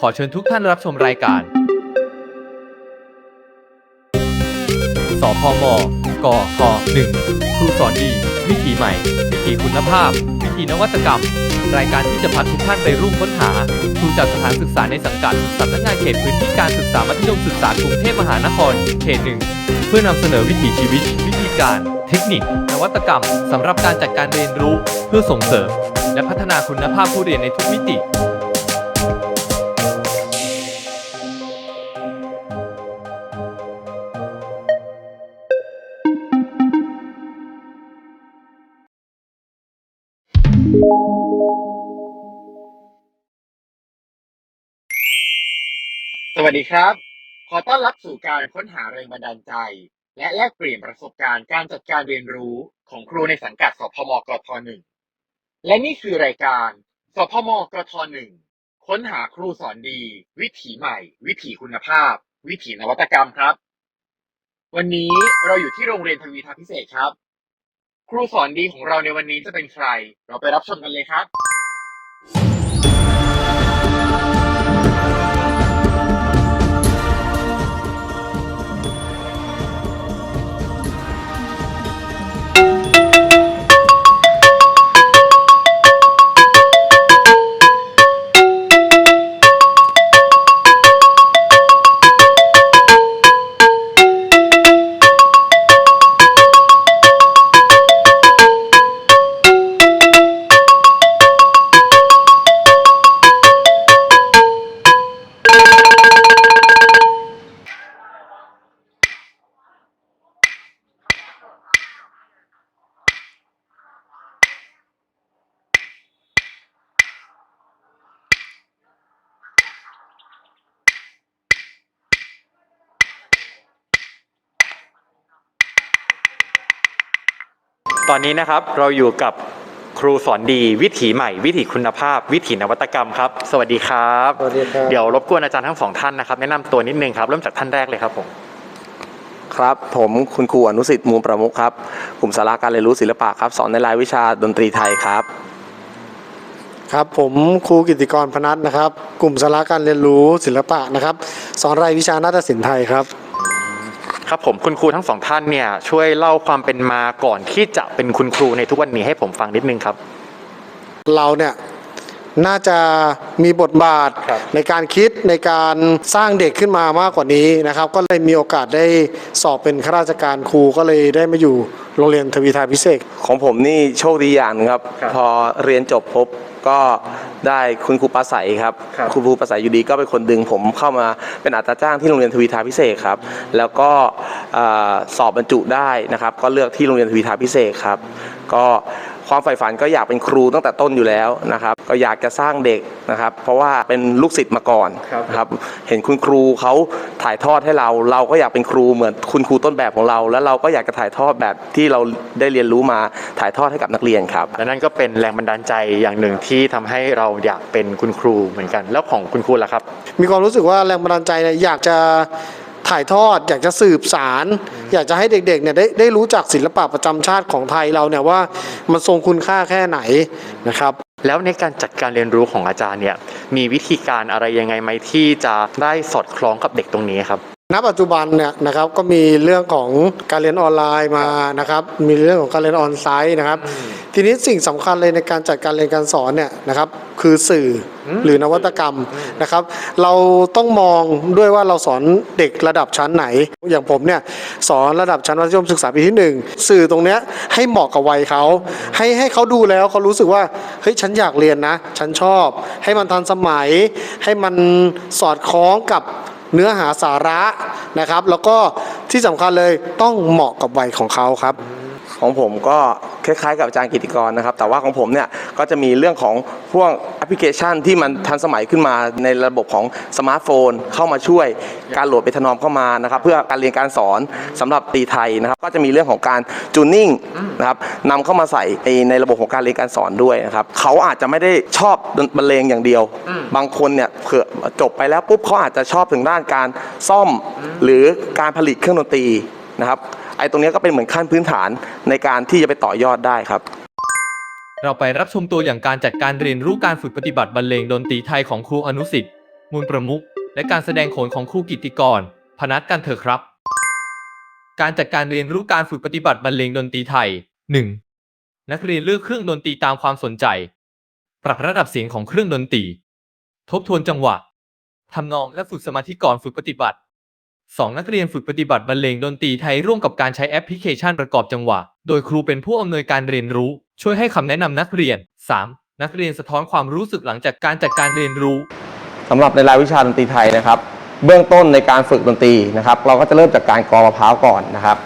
ขอเชิญทุกท่านรับชมรายการ สพมกค1ครูสอนดี วิถีใหม่ วิถีคุณภาพ วิถีนวัตกรรม รายการที่จะพาทุกท่านไปร่วมค้นหาครูจากสถานศึกษาในสังกัดสำนักงานเขตพื้นที่การศึกษามัธยมศึกษากรุงเทพมหานคร เขตหนึ่ง เพื่อนำเสนอวิถีชีวิต วิธีการ เทคนิคนวัตกรรมสำหรับการจัดการเรียนรู้เพื่อส่งเสริม และพัฒนาคุณภาพผู้เรียนในทุกมิติสวัสดีครับ ขอต้อนรับสู่การค้นหาแรงบันดาลใจ และแลกเปลี่ยนประสบการณ์การจัดการเรียนรู้ของครูในสังกัดสพมกทหนึ่งและนี่คือรายการสพมกทหนึ่งค้นหาครูสอนดี วิถีใหม่ วิถีคุณภาพ วิถีนวัตกรรมครับ วันนี้เราอยู่ที่โรงเรียนทวีทาพิเศษครับ ครูสอนดีของเราในวันนี้จะเป็นใคร เราไปรับชมกันเลยครับ ตอนนี้นะครับเราอยู่กับครูสอนดีวิถีใหม่ วิถีคุณภาพ วิถีนวัตกรรมครับ สวัสดีครับสวัสดีครับ เดี๋ยวรบกวนอาจารย์ทั้งสองท่านนะครับแนะนำตัวนิดนึงครับเริ่มจากท่านแรกเลยครับผมครับ ผมคุณครูอนุสิทธิ์มูลประมุขครับกลุ่มสาระการเรียนรู้ศิลปะครับสอนในรายวิชาดนตรีไทยครับ ครับผมครูกิติกรพนัทนะครับ กลุ่มสาระการเรียนรู้ศิลปะนะครับ สอนรายวิชานาฏศิลป์ไทยครับ ครับผมคุณครูทั้งสองท่านเนี่ยช่วยเล่าความเป็นมาก่อนที่จะเป็นคุณครูในทุกวันนี้ให้ผมฟังนิดนึงครับ เราเนี่ยน่าจะมีบทบาทครับในการคิดในการสร้างเด็กขึ้นมามากกว่านี้นะครับ ก็เลยมีโอกาสได้สอบเป็นข้าราชการครูก็เลยได้มาอยู่โรงเรียนทวีทาพิเศษก ของผมนี่โชคดีอย่างหนึงครับ ครับ พอเรียนจบปุ๊บ ก็ได้คุณครูประใสครับครับณครูประใสอยู่ดีก็เป็นคนดึงผมเข้ามาเป็นอัตราจ้างที่โรงเรียนทวีทาพิเศษครับ แล้วก็เอ่อสอบบรรจุได้นะครับ ก็เลือกที่โรงเรียนทวีทาพิเศษครับ ก็ ความใฝ่ฝันก็อยากเป็นครูตั้งแต่ต้นอยู่แล้วนะครับ ก็อยากจะสร้างเด็กนะครับ เพราะว่าเป็นลูกศิษย์มาก่อนครับนะครับ เห็นคุณครูเขาถ่ายทอดให้เรา เราก็อยากเป็นครูเหมือนคุณครูต้นแบบของเรา แล้วเราก็อยากจะถ่ายทอดแบบที่เราได้เรียนรู้มาถ่ายทอดให้กับนักเรียนครับและนั่นก็เป็นแรงบันดาลใจอย่างหนึ่งที่ทำให้เราอยากเป็นคุณครูเหมือนกัน แล้วของคุณครูล่ะครับ มีความรู้สึกว่าแรงบันดาลใจเนี่ยอยากจะ ถ่ายทอด อยากจะสืบสาร อยากจะให้เด็กๆเนี่ยได้ได้รู้จักศิลปะประจำชาติของไทยเราเนี่ยว่ามันทรงคุณค่าแค่ไหนนะครับ แล้วในการจัดการเรียนรู้ของอาจารย์เนี่ยมีวิธีการอะไรยังไงไหมที่จะได้สอดคล้องกับเด็กตรงนี้ครับ ณปัจจุบันเนี่ยนะครับก็มีเรื่องของการเรียนออนไลน์มานะครับมีเรื่องของการเรียนออนไซต์นะครับทีนี้สิ่งสำคัญเลยในการจัดการเรียนการสอนเนี่ยนะครับคือสื่ออหรือนวัตกรรมนะครับ เราต้องมองด้วยว่าเราสอนเด็กระดับชั้นไหน อย่างผมเนี่ยสอนระดับชั้นมัธยมศึกษาปีที่หนึ่งสื่อตรงเนี้ยให้เหมาะกับวัยเขาให้ให้เขาดูแล้วเขารู้สึกว่าเฮ้ยฉันอยากเรียนนะ ฉันชอบ ให้มันทันสมัย ให้มันสอดคล้องกับ เนื้อหาสาระนะครับ แล้วก็ที่สำคัญเลยต้องเหมาะกับวัยของเขาครับ ของผมก็คล้ายๆกับอาจารย์กิติกรนะครับ แต่ว่าของผมเนี่ยก็จะมีเรื่องของพวกแอปพลิเคชันที่มันทันสมัยขึ้นมาในระบบของสมาร์ทโฟน เข้ามาช่วยการโหลดเบทานอมเข้ามานะครับ เพื่อการเรียนการสอนสำหรับตีไทยนะครับ ก็จะมีเรื่องของการจูนนิ่งนะครับนำเข้ามาใส่ในในระบบของการเรียนการสอนด้วยนะครับเขาอาจจะไม่ได้ชอบบรรเลงอย่างเดียว บางคนเนี่ยเผื่อจบไปแล้วปุ๊บเขาอาจจะชอบถึงด้านการซ่อมหรือการผลิตเครื่องดนตรีนะครับ ไอ้ตรงนี้ก็เป็นเหมือนขั้นพื้นฐานในการที่จะไปต่อยอดได้ครับ เราไปรับชมตัวอย่างการจัดการเรียนรู้การฝึกปฏิบัติบรรเลงดนตรีไทยของครูอนุสิทธิ์มูลประมุขและการแสดงโขนของครูกิติกร พนัดกันเถอะครับ การจัดการเรียนรู้การฝึกปฏิบัติบรรเลงดนตรีไทย 1. นักเรียนเลือกเครื่องดนตรีตามความสนใจ ปรับระดับเสียงของเครื่องดนตรี ทบทวนจังหวะทำนองและฝึกสมาธิก่อนฝึกปฏิบัติ 2. นักเรียนฝึกปฏิบัติบรรเลงดนตรีไทยร่วมกับการใช้แอปพลิเคชันประกอบจังหวะ โดยครูเป็นผู้อำนวยการเรียนรู้ ช่วยให้คำแนะนำนักเรียน 3. นักเรียนสะท้อนความรู้สึกหลังจากการจัดการเรียนรู้สำหรับในรายวิชาดนตรีไทยนะครับ เบื้องต้นในการฝึกดนตรีนะครับ เราก็จะเริ่มจากการกรอมะพร้าวก่อนนะครับ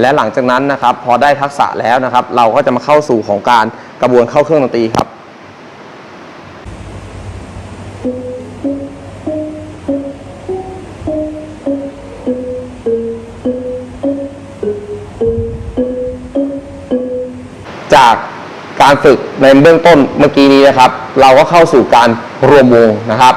และหลังจากนั้นนะครับ พอได้ทักษะแล้วนะครับ เราก็จะมาเข้าสู่ของการกระบวนเข้าเครื่องดนตรีครับ ในเบื้องต้นเมื่อกี้นี้นะครับ เราก็เข้าสู่การรวมวงนะครับ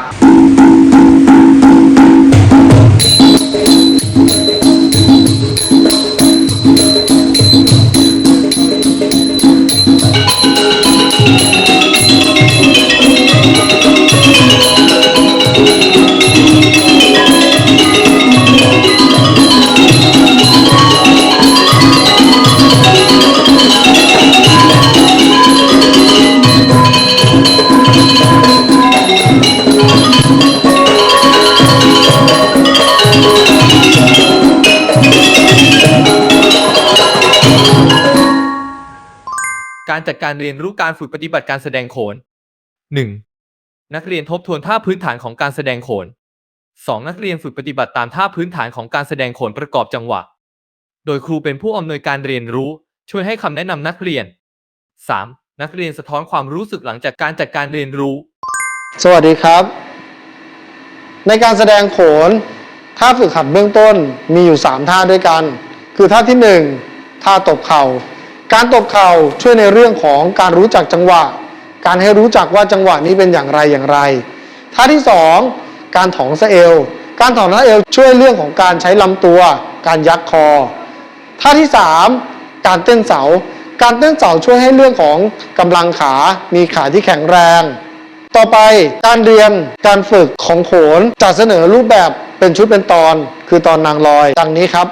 การเรียนรู้การฝึกปฏิบัติการแสดงโขน 1. นักเรียนทบทวนท่าพื้นฐานของการแสดงโขน 2. นักเรียนฝึกปฏิบัติตามท่าพื้นฐานของการแสดงโขนประกอบจังหวะ โดยครูเป็นผู้อำนวยการเรียนรู้ ช่วยให้คำแนะนำนักเรียน 3. นักเรียนสะท้อนความรู้สึกหลังจากการจัดการเรียนรู้ สวัสดีครับ ในการแสดงโขน ท่าฝึกหัดเบื้องต้นมีอยู่ 3 ท่าด้วยกัน คือท่าที่ 1 ท่าตบเข่า การตบเข่าช่วยในเรื่องของการรู้จักจังหวะ การให้รู้จักว่าจังหวะนี้เป็นอย่างไรอย่างไร ท่าที่ 2 การถองสะเอว การถองสะเอวช่วยเรื่องของการใช้ลำตัว การยักคอ ท่าที่ 3 การเต้นเสา การเต้นเสาช่วยให้เรื่องของกำลังขา มีขาที่แข็งแรง ต่อไปการเรียนการฝึกของโขนจะเสนอรูปแบบเป็นชุดเป็นตอน คือตอนนางลอย ดังนี้ครับ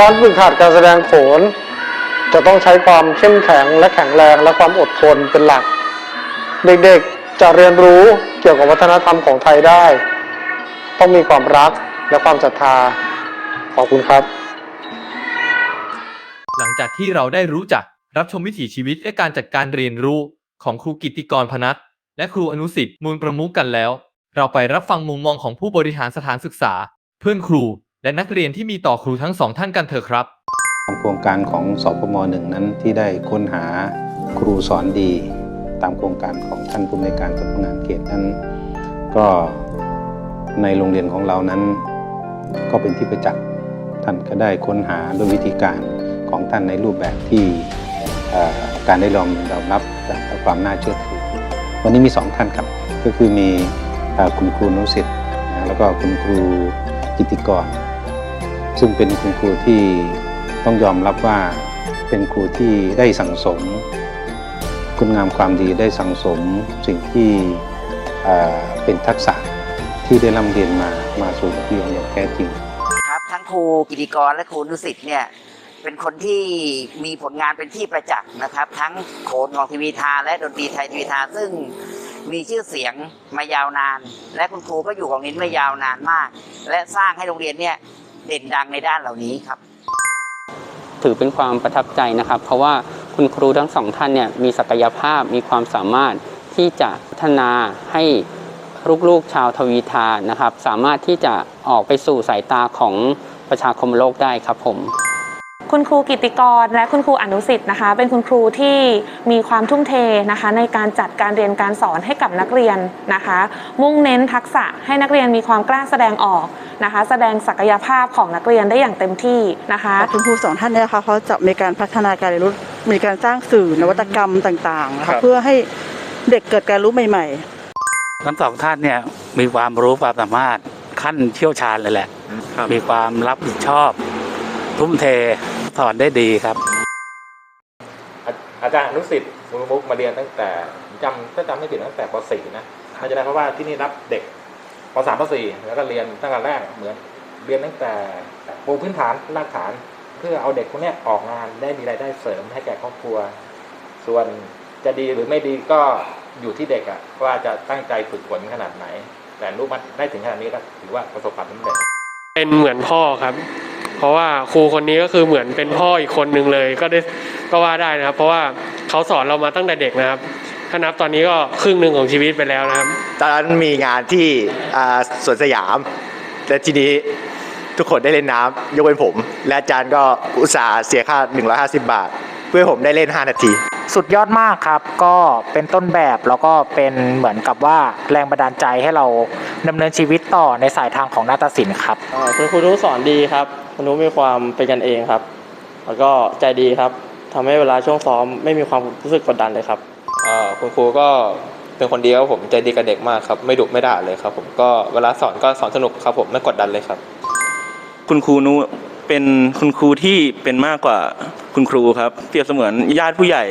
การฝึกหัดการแสดงโขน จะต้องใช้ความเข้มแข็งและแข็งแรงและความอดทนเป็นหลัก เด็กๆจะเรียนรู้เกี่ยวกับวัฒนธรรมของไทยได้ ต้องมีความรักและความศรัทธาขอบคุณครับ หลังจากที่เราได้รู้จักรับชมวิถีชีวิตและการจัดการเรียนรู้ของครูกิติกรพนัทและครูอนุสิทธิ์มูลประมุขกันแล้ว เราไปรับฟังมุมมองของผู้บริหารสถานศึกษา เพื่อนครู และนักเรียนที่มีต่อครูทั้งสองท่านกันเถอะครับตามโครงการของสพมหนึ่งนั้นที่ได้ค้นหาครูสอนดี ตามโครงการของท่านผู้อำนการสำนักงานเขตนั้น ก็ในโรงเรียนของเรานั้น ก็เป็นที่ประจักษ์ท่านก็ได้ค้นหาด้วยวิธีการของท่านในรูปแบบที่การได้ยอมยอมรับจากความน่าเชื่อถือ วันนี้มีสองท่านครับ ก็คือมีคุณครูนุสิทธิ์แล้วก็คุณครูกิติกร ซึ่งเป็นคุณครูที่ต้องยอมรับว่าเป็นครูที่ได้สั่งสม คุณงามความดีได้สั่งสมสิ่งที่เป็นทักษะที่ได้ร่ำเรียนมามาสู่นักเรียนอย่างแท้จริง ครับทั้งครูกิติกรและครูนุสิตเนี่ยเป็นคนที่มีผลงานเป็นที่ประจักษ์นะครับ ทั้งโขนของทีวีทาและดนตรีไทยทีวีทาซึ่งมีชื่อเสียงมายาวนาน และคุณครูก็อยู่ของนิ้นมายาวนานมาก และสร้างให้โรงเรียนเนี่ย เด่นดังในด้านเหล่านี้ครับ ถือเป็นความประทับใจนะครับ เพราะว่าคุณครูทั้งสองท่านเนี่ยมีศักยภาพมีความสามารถที่จะพัฒนาให้ลูกๆชาวทวีทานะครับ สามารถที่จะออกไปสู่สายตาของประชาคมโลกได้ครับผม คุณครูกิติกร และคุณครูอนุสิทธิ์นะคะ เป็นคุณครูที่มีความทุ่มเทนะคะ ในการจัดการเรียนการสอนให้กับนักเรียนนะคะ มุ่งเน้นทักษะให้นักเรียนมีความกล้าแสดงออกนะคะ แสดงศักยภาพของนักเรียนได้อย่างเต็มที่นะคะคุณครูสองท่านเนี่ยนะคะเขาจะมีการพัฒนาการเรียนรู้มีการสร้างสื่อนวัตกรรมต่างๆนะครัคะบ เพื่อให้เด็กเกิดการรู้ใหม่ทั้งสองท่านเนี่ยมีความรู้ความสามารถขั้นเชี่ยวชาญเลยแหละ มีความรับผิดชอบ ทุ่มเท สอนได้ดีครับ อาจารย์อนุสิทธิ์มุมุกมาเรียนตั้งแต่จำถ้าจำไม่ผิดตั้งแต่ป .4 นะเขาจะได้เพราะว่าที่นี่รับเด็กป .3 ป .4 แล้วก็เรียนตั้งแต่แรกเหมือนเรียนตั้งแต่ปูพื้นฐานรากฐาน เพื่อเอาเด็กพวกเนี้ยออกงานได้มีรายได้เสริมให้แก่ครอบครัว ส่วนจะดีหรือไม่ดีก็อยู่ที่เด็กอะว่าจะตั้งใจฝึกฝนขนาดไหน แต่รู้มันได้ถึงขนาดนี้ก็ถือว่าประสบความสำเร็จเป็นเหมือนพ่อครับ เพราะว่าครูคนนี้ก็คือเหมือนเป็นพ่ออีกคนหนึ่งเลย ก็ได้ก็ว่าได้นะครับ เพราะว่าเขาสอนเรามาตั้งแต่เด็กนะครับถ้านับตอนนี้ก็ครึ่งหนึ่งของชีวิตไปแล้วนะครับ ตอนนั้นมีงานที่สวนสยามและทีนี้ทุกคนได้เล่นน้ำยกเว้นผม และอาจารย์ก็อุตส่าห์เสียค่า 150 บาท เพื่อผมได้เล่น 5 นาที สุดยอดมากครับ ก็เป็นต้นแบบแล้วก็เป็นเหมือนกับว่าแรงบันดาลใจให้เราดำเนินชีวิตต่อในสายทางของนาฏศิลป์ครับคุณครูนุสอนดีครับคุณครูมีความเป็นกันเองครับ แล้วก็ใจดีครับทำให้เวลาช่วงซ้อมไม่มีความรู้สึกกดดันเลยครับคุณครูก็เป็นคนดีครับผมใจดีกับเด็กมากครับไม่ดุไม่ด่าเลยครับผมก็เวลาสอนก็สอนสนุกครับผมไม่กดดันเลยครับ คุณครูนุ เป็นคุณครูที่เป็นมากกว่าคุณครูครับเปรียบเสมือนญาติผู้ใหญ่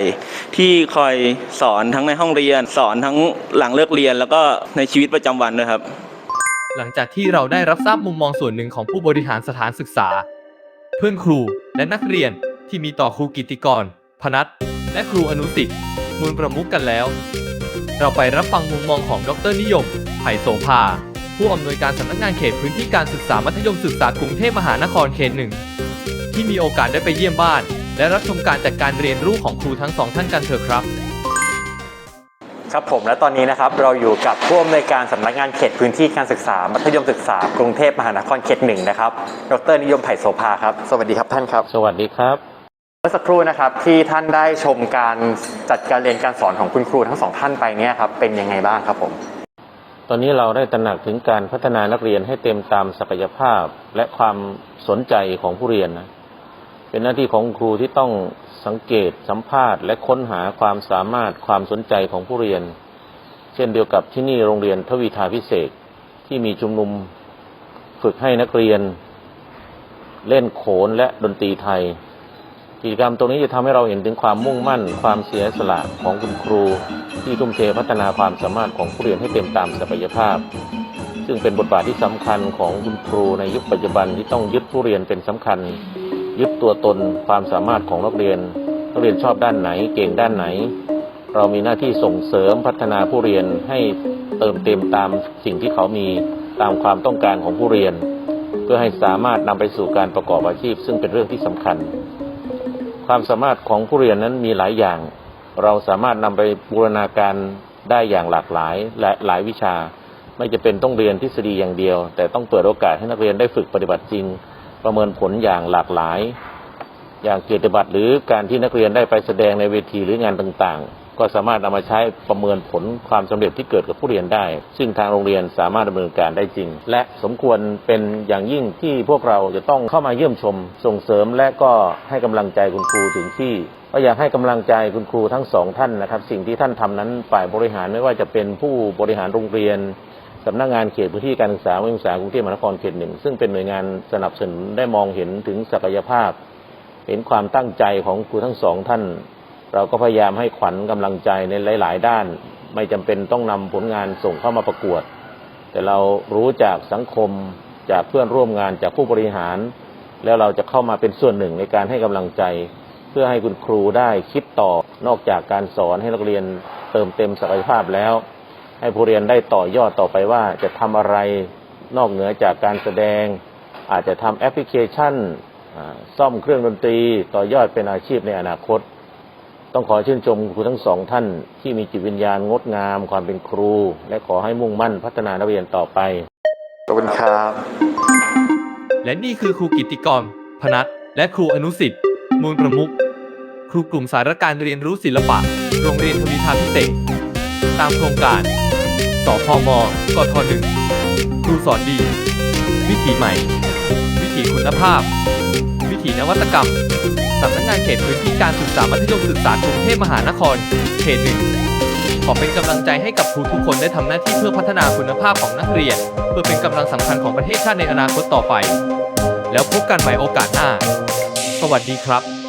ที่คอยสอนทั้งในห้องเรียน สอนทั้งหลังเลิกเรียน แล้วก็ในชีวิตประจำวันด้วยครับ หลังจากที่เราได้รับทราบมุมมองส่วนหนึ่งของผู้บริหารสถานศึกษา เพื่อนครูและนักเรียนที่มีต่อครูกิติกร พนัทและครูอนุสิทธิ์มูลประมุขกันแล้ว เราไปรับฟังมุมมองของดรนิยมไผ่โสภา ผู้อำนวยการสำนักงานเขตพื้นที่การศึกษามัธยมศึกษากรุงเทพมหานครเขตหนึ่งที่มีโอกาสได้ไปเยี่ยมบ้าน และรับชมการจัดการเรียนรู้ของครูทั้งสองท่านกันเถอะครับ ครับผมและตอนนี้นะครับเราอยู่กับผู้อำนวยการสำนักงานเขตพื้นที่การศึกษา มัธยมศึกษากรุงเทพมหานครเขตหนึ่งนะครับ ดรนิยมไผ่โสภาครับ สวัสดีครับท่านครับ สวัสดีครับเมื่อสักครู่นะครับที่ท่านได้ชมการจัดการเรียนการสอนของคุณครูทั้งสองท่านไปเนี่ยครับเป็นยังไงบ้างครับผมต อนนี้เราได้ตระหนักถึงการพัฒนานักเรียนให้เต็มตามศักยภาพและความสนใจของผู้เรียนนะเป็นหน้าที่ของครูที่ต้องสังเกตสัมภาษณ์และค้นหาความสามารถความสนใจของผู้เรียน เช่นเดียวกับที่นี่โรงเรียนทวีทาพิเศษที่มีชุมนุมฝึกให้นักเรียน เล่นโขนและดนตรีไทย กิจกรรมตรงนี้จะทำให้เราเห็นถึงความมุ่งมั่น ความเสียสละของคุณครู ที่ทุ่มเทพัฒนาความสามารถของผู้เรียนให้เต็มตามศักยภาพ ซึ่งเป็นบทบาทที่สำคัญของคุณครูในยุคปัจจุบันที่ต้องยึดผู้เรียนเป็นสำคัญ ยึดตัวตนความสามารถของนักเรียนนักเรียนชอบด้านไหน เก่งด้านไหน เรามีหน้าที่ส่งเสริมพัฒนาผู้เรียนให้เติมเต็มตามสิ่งที่เขามีตามความต้องการของผู้เรียน เพื่อให้สามารถนำไปสู่การประกอบอาชีพ ซึ่งเป็นเรื่องที่สำคัญ ความสามารถของผู้เรียนนั้นมีหลายอย่าง เราสามารถนำไปบูรณาการได้อย่างหลากหลายและหลายวิชา ไม่จะเป็นต้องเรียนทฤษฎีอย่างเดียว แต่ต้องเปิดโอกาสให้นักเรียนได้ฝึกปฏิบัติจริง ประเมินผลอย่างหลากหลาย อย่างเกียรติบัตรหรือการที่นักเรียนได้ไปแสดงในเวทีหรืองานต่างๆ ก็สามารถนำมาใช้ประเมินผลความสำเร็จที่เกิดกับผู้เรียนได้ ซึ่งทางโรงเรียนสามารถดำเนินการได้จริง และสมควรเป็นอย่างยิ่งที่พวกเราจะต้องเข้ามาเยี่ยมชม ส่งเสริมและก็ให้กำลังใจคุณครูถึงที่ก็อยากให้กำลังใจคุณครูทั้งสองท่านนะครับ สิ่งที่ท่านทำนั้นฝ่ายบริหารไม่ว่าจะเป็นผู้บริหารโรงเรียนสำนักงานเขตพื้นที่การศึกษามัธยมศึกษากรุงเทพมหานครเขตหนึ่งซึ่งเป็นหน่วยงานสนับสนุนได้มองเห็นถึงศักยภาพ เห็นความตั้งใจของครูทั้งสองท่าน เราก็พยายามให้ขวัญกำลังใจในหลาย ๆ ด้าน ไม่จำเป็นต้องนำผลงานส่งเข้ามาประกวด แต่เรารู้จากสังคมจากเพื่อนร่วมงานจากผู้บริหาร แล้วเราจะเข้ามาเป็นส่วนหนึ่งในการให้กำลังใจ เพื่อให้คุณครูได้คิดต่อนอกจากการสอนให้นักเรียนเติมเต็มศักยภาพแล้ว ให้ผู้เรียนได้ต่อยอดต่อไปว่าจะทำอะไรนอกเหนือจากการแสดง อาจจะทำแอปพลิเคชันซ่อมเครื่องดนตรีต่อยอดเป็นอาชีพในอนาคต ต้องขอชื่นชมครูทั้งสองท่านที่มีจิตวิญญาณงดงามความเป็นครู และขอให้มุ่งมั่นพัฒนานักเรียนต่อไป ขอบคุณครับ และนี่คือครูกิตติกร พนัทและครูอนุสิทธิ์ มูลประมุขครูกลุ่มสารการเรียนรู้ศิลปะ โรงเรียนทวีทาพิเศษ ตามโครงการ สพม กทหนึ่งครูสอนดี วิถีใหม่ วิถีคุณภาพวิ ถีนวัตกรรม สำนักงานเขตพื้นที่การศึกษามัธยมศึกษากรุงเทพมหานคร เขตหนึ่งขอเป็นกำลังใจให้กับครูทุกคนได้ทำหน้าที่เพื่อพัฒนาคุณภาพของนักเรียน เพื่อเป็นกำลังสำคัญของประเทศชาติในอนาคตต่อไป แล้วพบกันใหม่โอกาสหน้า สวัสดีครับ